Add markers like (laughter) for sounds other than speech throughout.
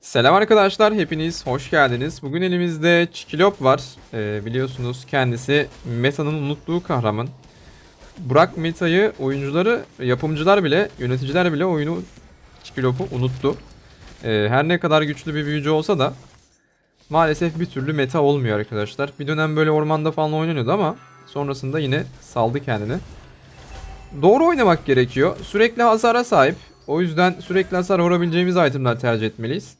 Selam arkadaşlar, hepiniz hoş geldiniz. Bugün elimizde Çikilop var. Ee, biliyorsunuz kendisi Meta'nın unuttuğu kahraman. Burak Meta'yı oyuncuları, yapımcılar bile, yöneticiler bile oyunu Çikilop'u unuttu. Ee, her ne kadar güçlü bir büyücü olsa da maalesef bir türlü meta olmuyor arkadaşlar. Bir dönem böyle ormanda falan oynanıyordu ama sonrasında yine saldı kendini. Doğru oynamak gerekiyor. Sürekli hasara sahip. O yüzden sürekli hasar vurabileceğimiz itemler tercih etmeliyiz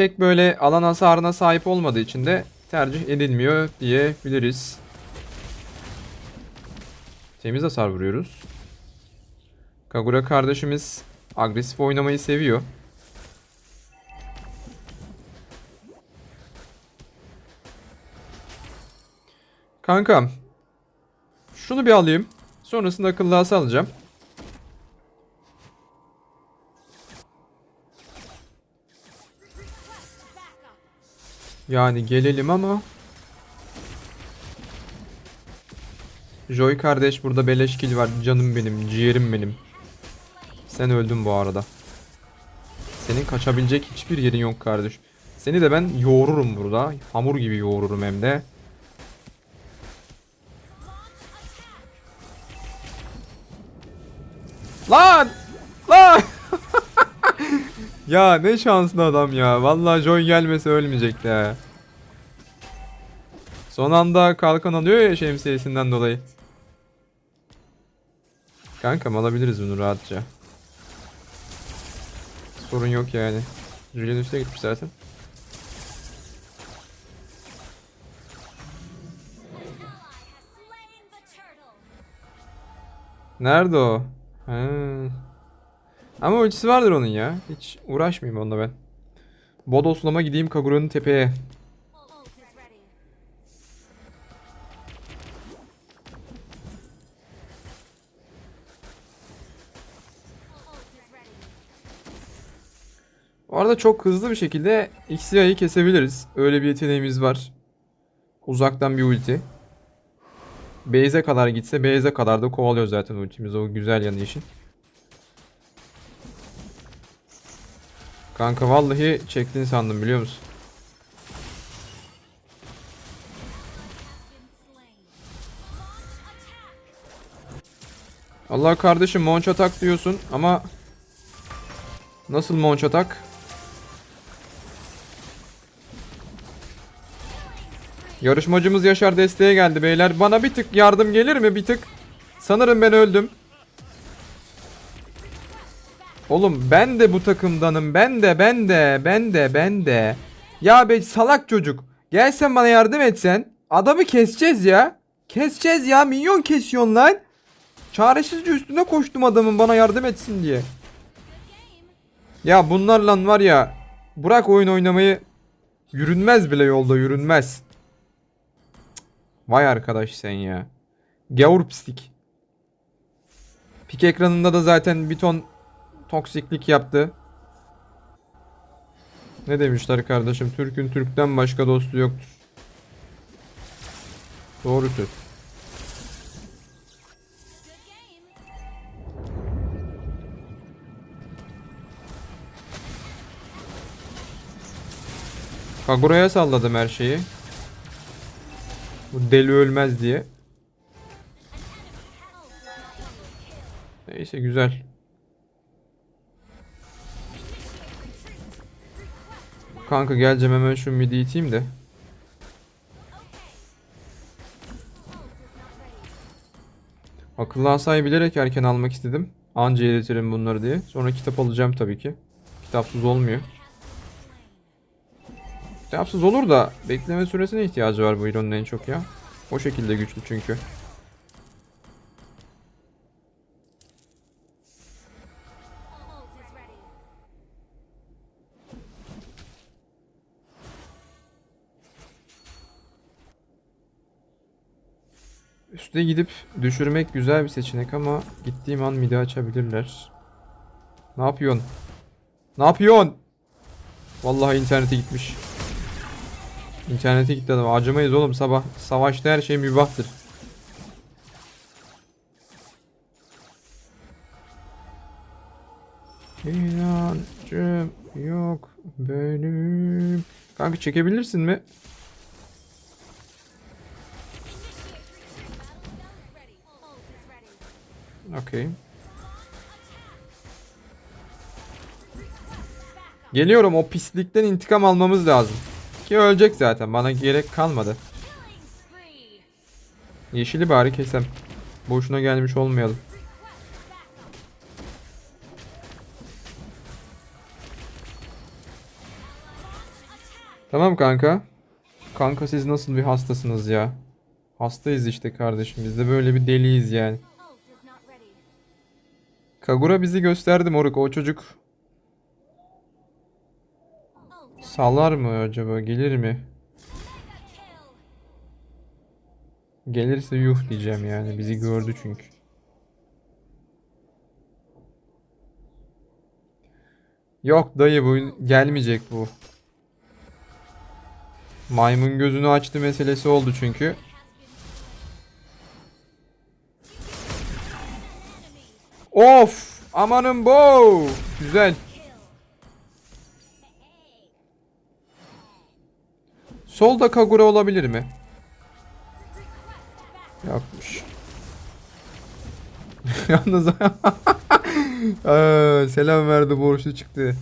pek böyle alan hasarına sahip olmadığı için de tercih edilmiyor diyebiliriz. Temiz hasar vuruyoruz. Kagura kardeşimiz agresif oynamayı seviyor. Kankam. Şunu bir alayım. Sonrasında akıllı alacağım. Yani gelelim ama Joy kardeş burada beleş kill var. Canım benim, ciğerim benim. Sen öldün bu arada. Senin kaçabilecek hiçbir yerin yok kardeş. Seni de ben yoğururum burada. Hamur gibi yoğururum hem de. Lan! Ya ne şanslı adam ya. Vallahi Joy gelmese ölmeyecekti ha. Son anda kalkan alıyor ya şemsiyesinden dolayı. Kankam alabiliriz bunu rahatça. Sorun yok yani. Julian üstüne gitmiş zaten. Nerede o? Ha. Ama ultisi vardır onun ya. Hiç uğraşmayayım onunla ben. Bodoslama gideyim Kagura'nın tepeye. Bu arada çok hızlı bir şekilde Xya'yı kesebiliriz. Öyle bir yeteneğimiz var. Uzaktan bir ulti. Base'e kadar gitse base'e kadar da kovalıyor zaten ultimiz o güzel yanı işin. Kanka vallahi çektin sandım biliyor musun? Allah kardeşim Monç atak diyorsun ama Nasıl Monç atak? Yarışmacımız Yaşar desteğe geldi beyler. Bana bir tık yardım gelir mi? Bir tık. Sanırım ben öldüm. Oğlum ben de bu takımdanım. Ben de ben de ben de ben de. Ya be salak çocuk. Gelsen bana yardım etsen. Adamı keseceğiz ya. Keseceğiz ya. Minyon kesiyorsun lan. Çaresizce üstüne koştum adamın bana yardım etsin diye. Ya bunlarla var ya. Bırak oyun oynamayı. Yürünmez bile yolda yürünmez. Vay arkadaş sen ya. Gavur pislik. Pik ekranında da zaten bir ton toksiklik yaptı. Ne demişler kardeşim? Türk'ün Türk'ten başka dostu yoktur. Doğru söz. Kagura'ya salladım her şeyi. Bu deli ölmez diye. Neyse güzel. Kanka geleceğim hemen şu midi iteyim de. Akıllı asayı bilerek erken almak istedim. Anca eritirim bunları diye. Sonra kitap alacağım tabii ki. Kitapsız olmuyor. Kitapsız olur da bekleme süresine ihtiyacı var bu Iron'un en çok ya. O şekilde güçlü çünkü. Üste gidip düşürmek güzel bir seçenek ama gittiğim an midi açabilirler. Ne yapıyorsun? Ne yapıyorsun? Vallahi internete gitmiş. İnternete gitti adam. Acımayız oğlum sabah. Savaşta her şey mübahtır. İnancım yok. Kanka çekebilirsin mi? Okey. Geliyorum o pislikten intikam almamız lazım. Ki ölecek zaten bana gerek kalmadı. Yeşili bari kesem. Boşuna gelmiş olmayalım. Tamam kanka. Kanka siz nasıl bir hastasınız ya? Hastayız işte kardeşim. Biz de böyle bir deliyiz yani. Kagura bizi gösterdi moruk. O çocuk sallar mı acaba? Gelir mi? Gelirse yuh diyeceğim yani. Bizi gördü çünkü. Yok dayı bu gelmeyecek bu. Maymun gözünü açtı meselesi oldu çünkü. Of! Amanın bo! Güzel. Solda Kagura olabilir mi? Yokmuş. (laughs) Yalnız Aa, (laughs) selam verdi borçlu çıktı.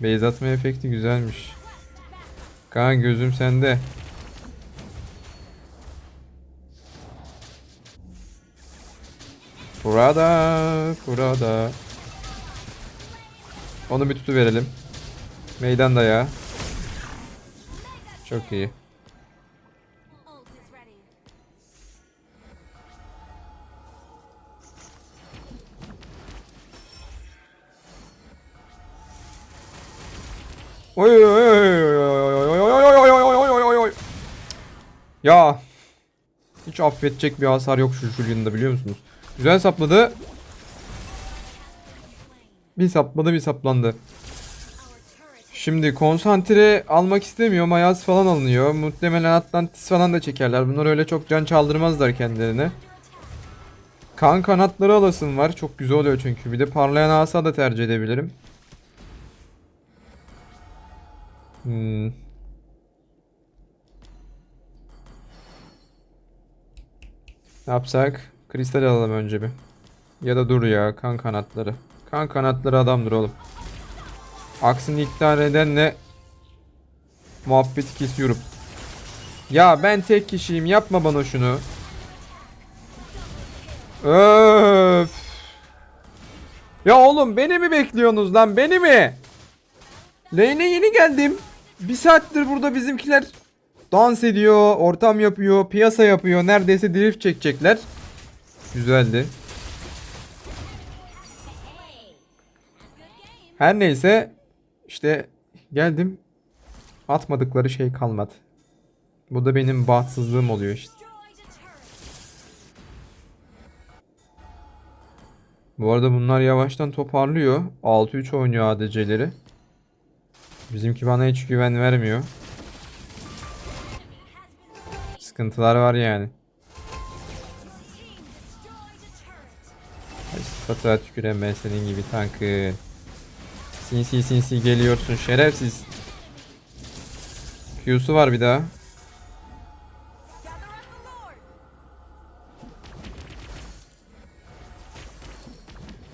Beyz atma efekti güzelmiş. Kaan gözüm sende. Burada, burada. Onu bir tutu verelim. Meydan ya. Çok iyi. Oy oy oy oy oy oy oy oy oy oy oy. Ya hiç affedecek bir hasar yok şu Julian'da biliyor musunuz? Güzel sapladı. Bir sapladı bir saplandı. Şimdi konsantre almak istemiyorum. Ayaz falan alınıyor. Muhtemelen Atlantis falan da çekerler. Bunlar öyle çok can çaldırmazlar kendilerine. Kan kanatları alasım var. Çok güzel oluyor çünkü. Bir de parlayan asa da tercih edebilirim. Hmm. Ne yapsak? Kristal alalım önce bir. Ya da dur ya kan kanatları. Kan kanatları adamdır oğlum. Aksini iptal edenle muhabbeti kesiyorum. Ya ben tek kişiyim yapma bana şunu. Öf. Ya oğlum beni mi bekliyorsunuz lan beni mi? Lane'e yeni geldim. Bir saattir burada bizimkiler dans ediyor, ortam yapıyor, piyasa yapıyor. Neredeyse drift çekecekler. Güzeldi. Her neyse işte geldim. Atmadıkları şey kalmadı. Bu da benim bahtsızlığım oluyor işte. Bu arada bunlar yavaştan toparlıyor. 6-3 oynuyor ADC'leri. Bizimki bana hiç güven vermiyor. Sıkıntılar var yani. Sıfatığa tüküren ben senin gibi tankı. Sinsi sinsi geliyorsun şerefsiz. Q'su var bir daha.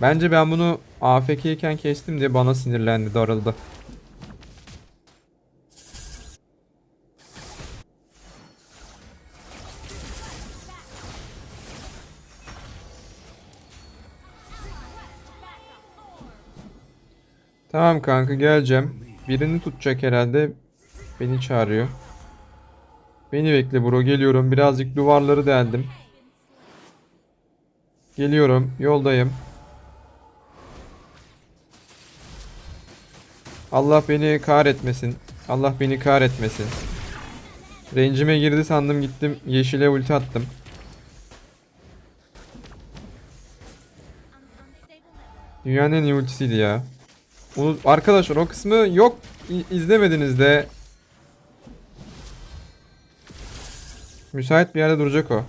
Bence ben bunu AFK iken kestim diye bana sinirlendi, darıldı. Tamam kanka geleceğim. Birini tutacak herhalde. Beni çağırıyor. Beni bekle bro geliyorum. Birazcık duvarları deldim. Geliyorum. Yoldayım. Allah beni kahretmesin. Allah beni kahretmesin. Range'ime girdi sandım gittim yeşile ulti attım. Dünyanın en iyi ultisiydi ya. Onu, arkadaşlar o kısmı yok izlemediniz de. Müsait bir yerde duracak o.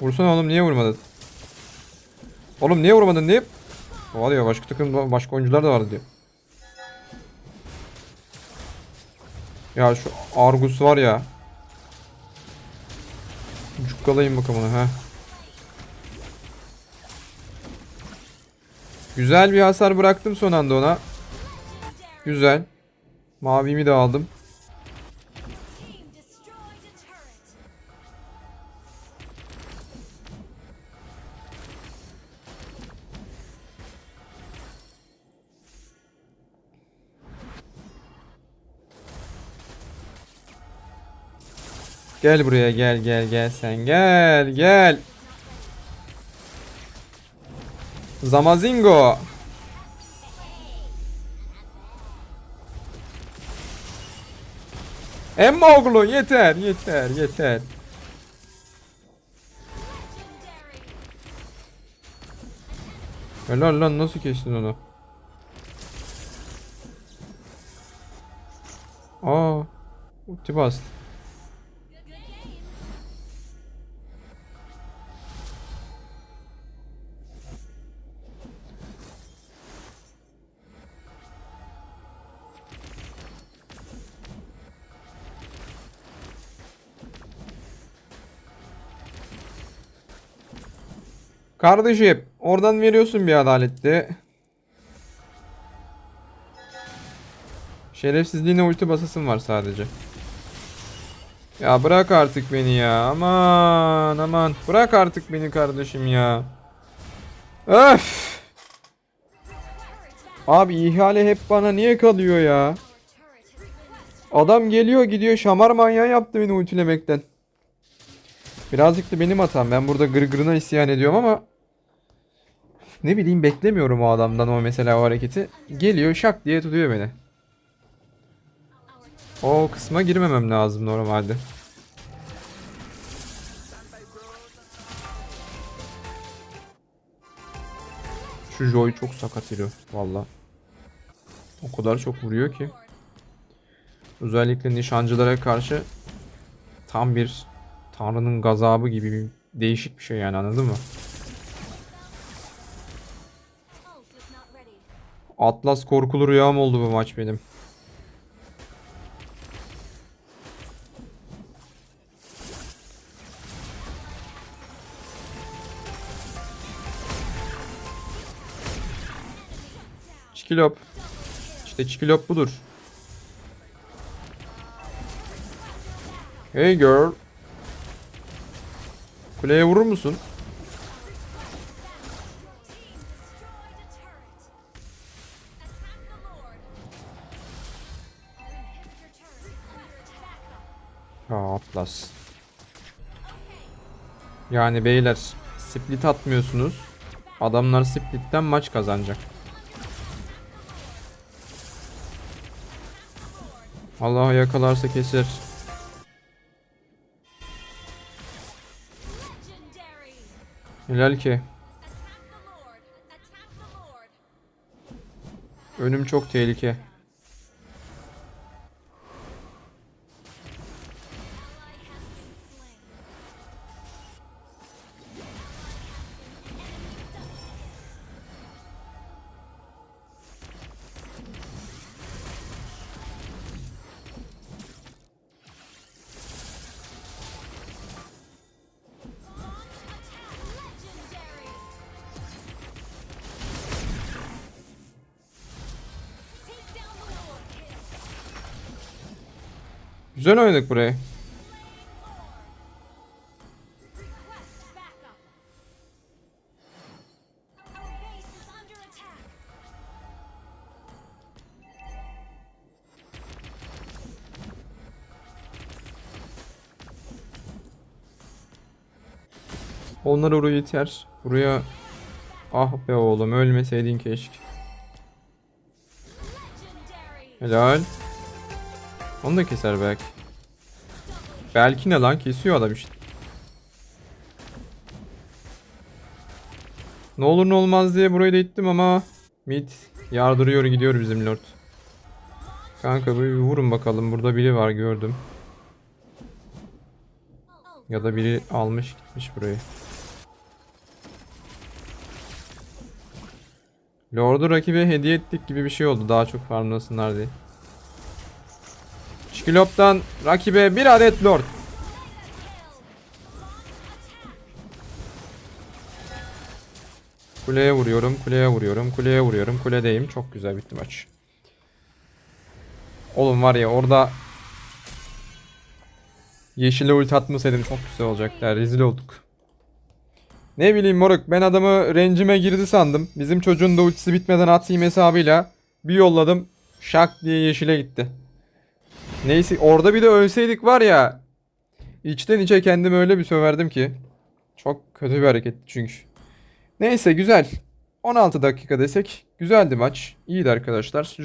Vursana oğlum niye vurmadın? Oğlum niye vurmadın niye? Var ya başka takım başka oyuncular da vardı diyor. Ya şu Argus var ya. Cukkalayın bakalım onu ha. Güzel bir hasar bıraktım son anda ona. Güzel. Mavimi de aldım. Gel buraya gel gel gel sen gel gel. Zamazingo. Emmoğlu yeter yeter yeter. Helal lan nasıl kestin onu? Aa, ulti bastı. Kardeşim oradan veriyorsun bir adaletli. Şerefsizliğine ulti basasın var sadece. Ya bırak artık beni ya. Aman aman. Bırak artık beni kardeşim ya. Öf. Abi ihale hep bana niye kalıyor ya? Adam geliyor gidiyor şamar manyağı yaptı beni ultilemekten. Birazcık da benim hatam. Ben burada gırgırına isyan ediyorum ama ne bileyim beklemiyorum o adamdan o mesela o hareketi. Geliyor şak diye tutuyor beni. O kısma girmemem lazım normalde. Şu Joy çok sakat hero valla. O kadar çok vuruyor ki. Özellikle nişancılara karşı tam bir tanrının gazabı gibi bir değişik bir şey yani anladın mı? Atlas korkulu rüyam oldu bu maç benim. Çikilop. İşte çikilop budur. Hey girl. Kuleye vurur musun? Atlas. Yani beyler split atmıyorsunuz. Adamlar splitten maç kazanacak. Allah yakalarsa keser. Helal ki. Önüm çok tehlike. Güzel oynadık burayı. Onlar oraya yeter. Buraya ah be oğlum ölmeseydin keşke. Helal. Onu da keser belki. Belki ne lan kesiyor adam işte. Ne olur ne olmaz diye burayı da ittim ama mid yardırıyor gidiyor bizim lord. Kanka bir vurun bakalım burada biri var gördüm. Ya da biri almış gitmiş burayı. Lord'u rakibe hediye ettik gibi bir şey oldu. Daha çok farmlasınlar diye. Çikilop'tan rakibe bir adet Lord. Kuleye vuruyorum, kuleye vuruyorum, kuleye vuruyorum, kuledeyim. Çok güzel bitti maç. Oğlum var ya orada Yeşile ulti atmasaydım çok güzel olacaktı. Rezil olduk. Ne bileyim moruk ben adamı rencime girdi sandım. Bizim çocuğun da ultisi bitmeden atayım hesabıyla bir yolladım. Şak diye yeşile gitti. Neyse orada bir de ölseydik var ya. İçten içe kendimi öyle bir söverdim ki. Çok kötü bir hareket çünkü. Neyse güzel. 16 dakika desek güzeldi maç. İyiydi arkadaşlar.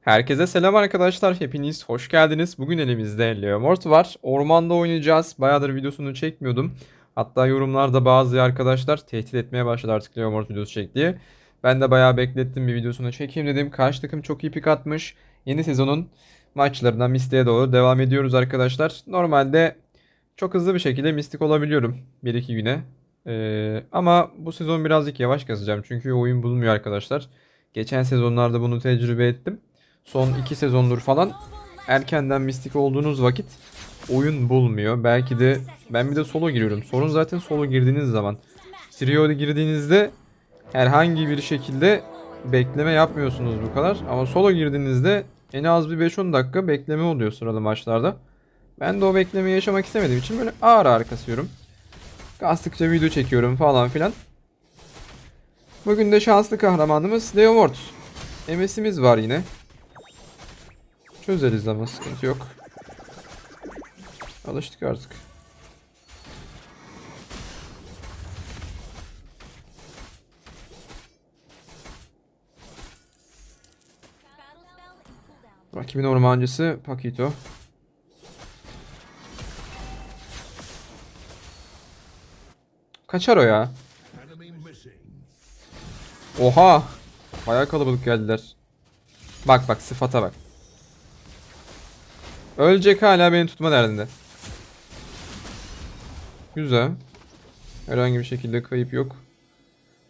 Herkese selam arkadaşlar. Hepiniz hoş geldiniz. Bugün elimizde Leomort var. Ormanda oynayacağız. Bayağıdır videosunu çekmiyordum. Hatta yorumlarda bazı arkadaşlar tehdit etmeye başladı artık Leomort videosu çek diye. Ben de bayağı beklettim bir videosunu çekeyim dedim. Karşı takım çok iyi pik atmış. Yeni sezonun maçlarından Mystic'e doğru devam ediyoruz arkadaşlar. Normalde çok hızlı bir şekilde Mystic olabiliyorum 1-2 güne. Ee, ama bu sezon birazcık yavaş kasacağım. Çünkü oyun bulmuyor arkadaşlar. Geçen sezonlarda bunu tecrübe ettim. Son 2 sezondur falan erkenden mistik olduğunuz vakit oyun bulmuyor. Belki de ben bir de solo giriyorum. Sorun zaten solo girdiğiniz zaman. Trio girdiğinizde herhangi bir şekilde bekleme yapmıyorsunuz bu kadar. Ama solo girdiğinizde en az bir 5-10 dakika bekleme oluyor sıralı maçlarda. Ben de o beklemeyi yaşamak istemediğim için böyle ağır ağır kasıyorum. Kastıkça video çekiyorum falan filan. Bugün de şanslı kahramanımız Leomort. MS'imiz var yine. Çözeriz ama sıkıntı yok. Alıştık artık. Rakibin ormancısı Pakito. Kaçar o ya. Oha! Bayağı kalabalık geldiler. Bak bak sıfata bak. Ölecek hala beni tutma derdinde. Güzel. Herhangi bir şekilde kayıp yok.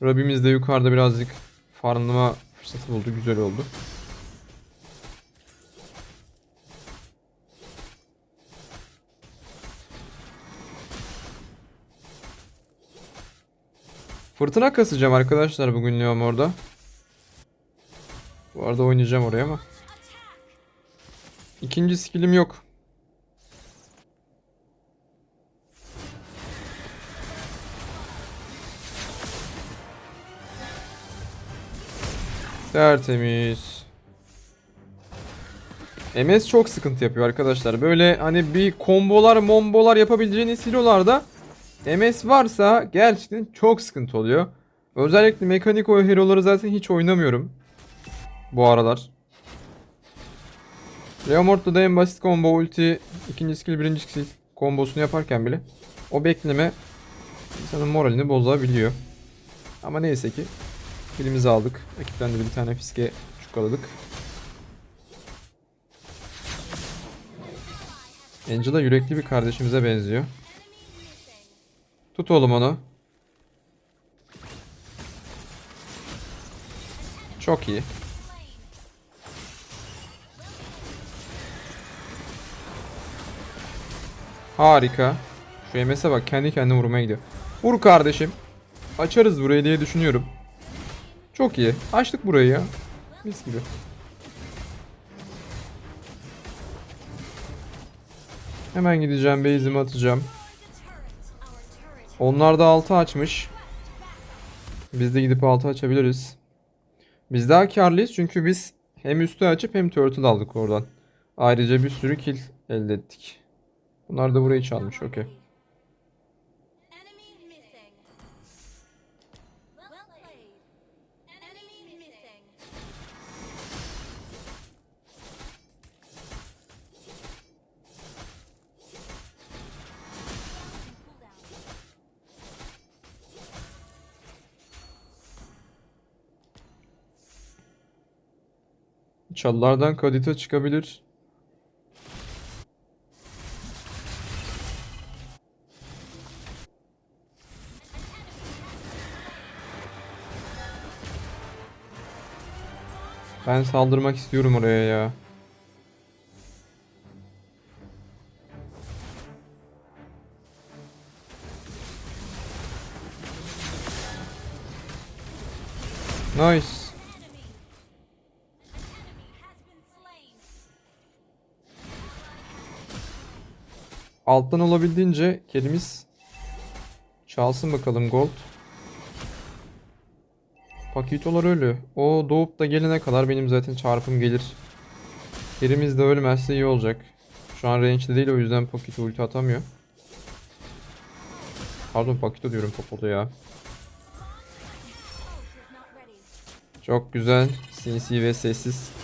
Rabbimiz de yukarıda birazcık farmlama fırsatı buldu. Güzel oldu. Fırtına kasacağım arkadaşlar bugün Leom orada. Bu arada oynayacağım oraya ama. İkinci skillim yok. Tertemiz. MS çok sıkıntı yapıyor arkadaşlar. Böyle hani bir kombolar mombolar yapabileceğiniz silolarda MS varsa gerçekten çok sıkıntı oluyor. Özellikle mekanik o hero'ları zaten hiç oynamıyorum. Bu aralar. Leomort'ta da en basit combo ulti ikinci skill birinci skill kombosunu yaparken bile o bekleme insanın moralini bozabiliyor. Ama neyse ki kilimizi aldık. Ekipten de bir tane fiske çukaladık. Angela yürekli bir kardeşimize benziyor. Tut oğlum onu. Çok iyi. Harika. Şu MS'e bak kendi kendine vurmaya gidiyor. Vur kardeşim. Açarız burayı diye düşünüyorum. Çok iyi. Açtık burayı ya. Mis gibi. Hemen gideceğim base'imi atacağım. Onlar da 6 açmış. Biz de gidip 6 açabiliriz. Biz daha karlıyız çünkü biz hem üstü açıp hem turtle aldık oradan. Ayrıca bir sürü kill elde ettik. Bunlar da burayı çalmış. Okey. Çalılardan Kadita çıkabilir. Ben saldırmak istiyorum oraya ya. Nice. Alttan olabildiğince kelimiz çalsın bakalım gold. Pakitolar ölü. O doğup da gelene kadar benim zaten çarpım gelir. Kerimiz de ölmezse iyi olacak. Şu an range'de değil o yüzden Pakito ulti atamıyor. Pardon Pakito diyorum Popo'da ya. Çok güzel. Sinsi ve sessiz.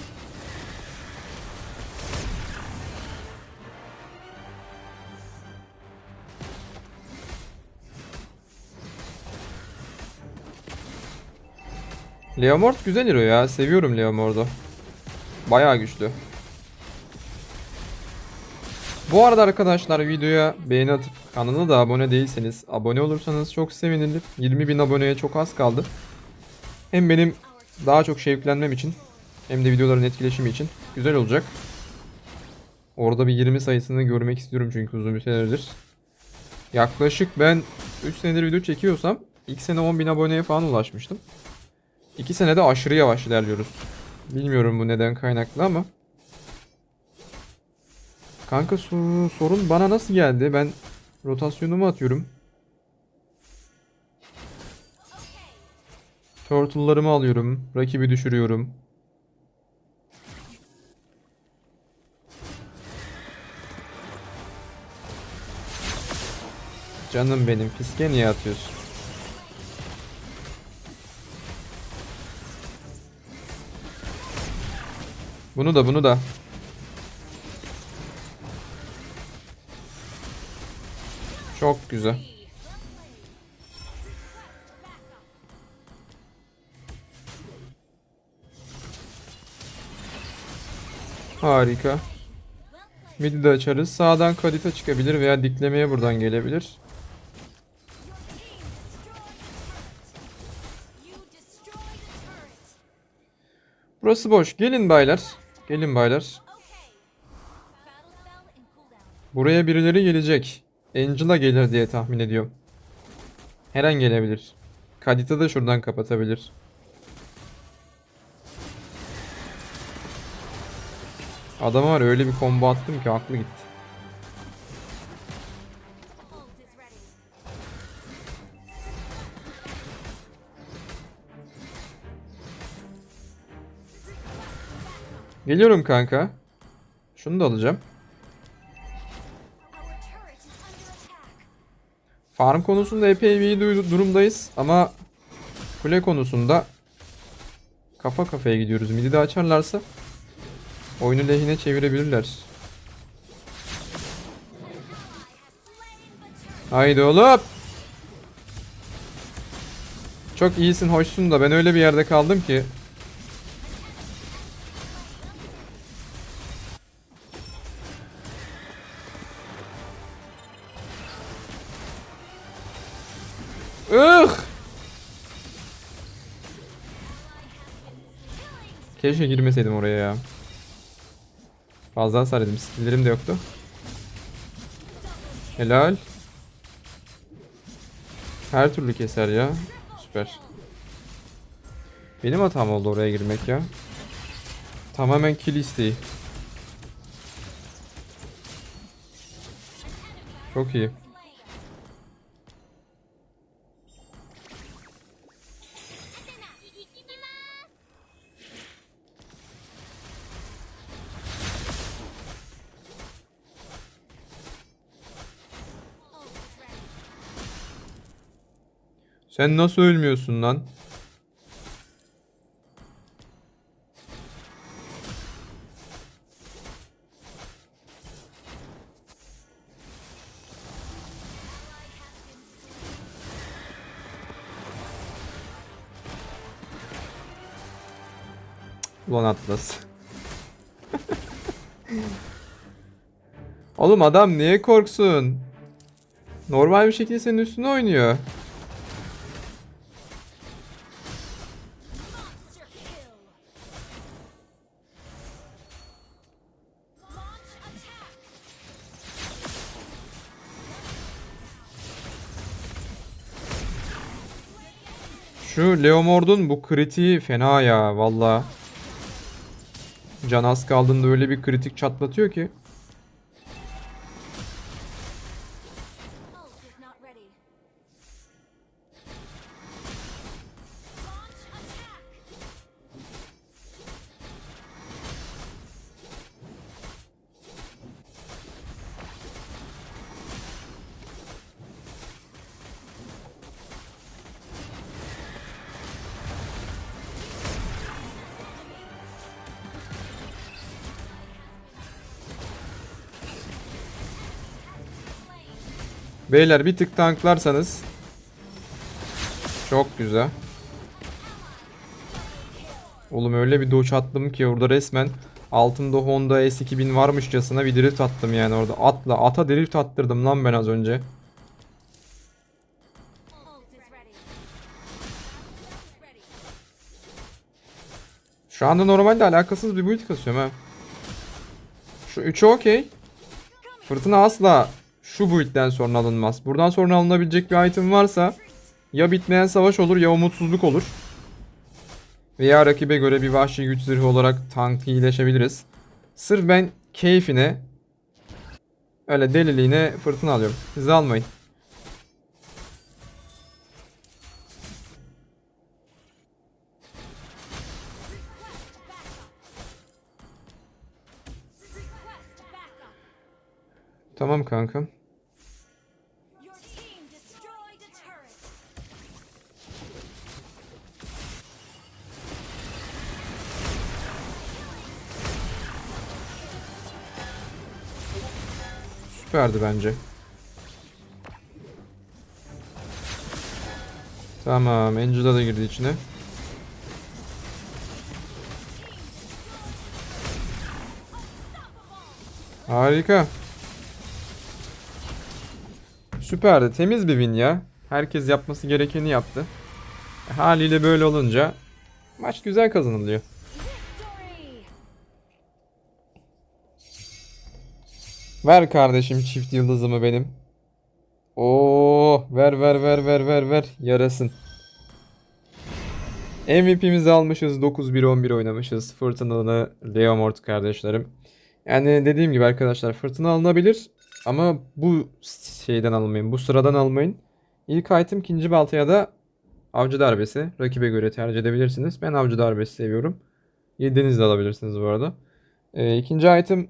Leomord güzel hero ya. Seviyorum Leomord'u. Bayağı güçlü. Bu arada arkadaşlar videoya beğeni atıp kanala da abone değilseniz abone olursanız çok sevinirim. 20.000 aboneye çok az kaldı. Hem benim daha çok şevklenmem için hem de videoların etkileşimi için güzel olacak. Orada bir 20 sayısını görmek istiyorum çünkü uzun bir süredir. Yaklaşık ben 3 senedir video çekiyorsam ilk sene 10.000 aboneye falan ulaşmıştım. 2 senede aşırı yavaş ilerliyoruz. Bilmiyorum bu neden kaynaklı ama. Kanka so- sorun bana nasıl geldi? Ben rotasyonumu atıyorum. Turtle'larımı alıyorum. Rakibi düşürüyorum. Canım benim fiske niye atıyorsun? Bunu da bunu da. Çok güzel. Harika. Midi de açarız. Sağdan kadita çıkabilir veya diklemeye buradan gelebilir. Burası boş. Gelin baylar. Gelin baylar. Buraya birileri gelecek. Angela gelir diye tahmin ediyorum. Her an gelebilir. Kadita da şuradan kapatabilir. Adama var öyle bir combo attım ki aklı gitti. Geliyorum kanka. Şunu da alacağım. Farm konusunda epey bir iyi du- durumdayız ama kule konusunda kafa kafaya gidiyoruz. Midi de açarlarsa oyunu lehine çevirebilirler. Haydi oğlum. Çok iyisin, hoşsun da ben öyle bir yerde kaldım ki. Keşke girmeseydim oraya ya. Fazla hasar yedim. Skill'lerim de yoktu. Helal. Her türlü keser ya. Süper. Benim hatam oldu oraya girmek ya. Tamamen kill isteği. Çok iyi. Sen nasıl ölmüyorsun lan? Ulan Atlas. (laughs) Oğlum adam niye korksun? Normal bir şekilde senin üstüne oynuyor. Şu Leomord'un bu kritiği fena ya valla. Can az kaldığında öyle bir kritik çatlatıyor ki. Beyler bir tık tanklarsanız. Çok güzel. Oğlum öyle bir doç attım ki orada resmen altında Honda S2000 varmışçasına bir drift attım yani orada. Atla ata drift attırdım lan ben az önce. Şu anda normalde alakasız bir build kasıyorum ha. Şu 3'ü okey. Fırtına asla şu build'den sonra alınmaz. Buradan sonra alınabilecek bir item varsa ya bitmeyen savaş olur ya umutsuzluk olur. Veya rakibe göre bir vahşi güç zırhı olarak tank iyileşebiliriz. Sırf ben keyfine öyle deliliğine fırtına alıyorum. Siz almayın. Tamam kanka. Your team destroyed a turret. Süperdi bence. Tamam, Angela da girdi içine. Harika. Süperdi. Temiz bir win ya. Herkes yapması gerekeni yaptı. Haliyle böyle olunca maç güzel kazanılıyor. Ver kardeşim çift yıldızımı benim. Oo, ver ver ver ver ver ver yarasın. MVP'mizi almışız. 9-1-11 oynamışız. Fırtınalı Leomord kardeşlerim. Yani dediğim gibi arkadaşlar fırtına alınabilir. Ama bu şeyden almayın. Bu sıradan almayın. İlk item ikinci baltaya da avcı darbesi. Rakibe göre tercih edebilirsiniz. Ben avcı darbesi seviyorum. Yediğinizi de alabilirsiniz bu arada. Ee, ikinci item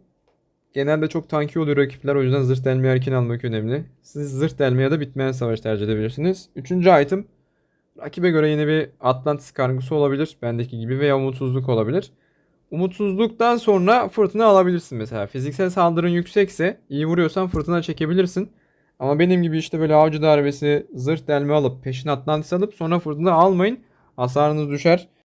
Genelde çok tanki oluyor rakipler o yüzden zırh delme erken almak önemli. Siz zırh delme ya da bitmeyen savaş tercih edebilirsiniz. Üçüncü item rakibe göre yine bir Atlantis kargısı olabilir. Bendeki gibi veya umutsuzluk olabilir. Umutsuzluktan sonra fırtına alabilirsin mesela. Fiziksel saldırın yüksekse iyi vuruyorsan fırtına çekebilirsin. Ama benim gibi işte böyle avcı darbesi, zırh delme alıp peşine Atlantis alıp sonra fırtına almayın. Hasarınız düşer.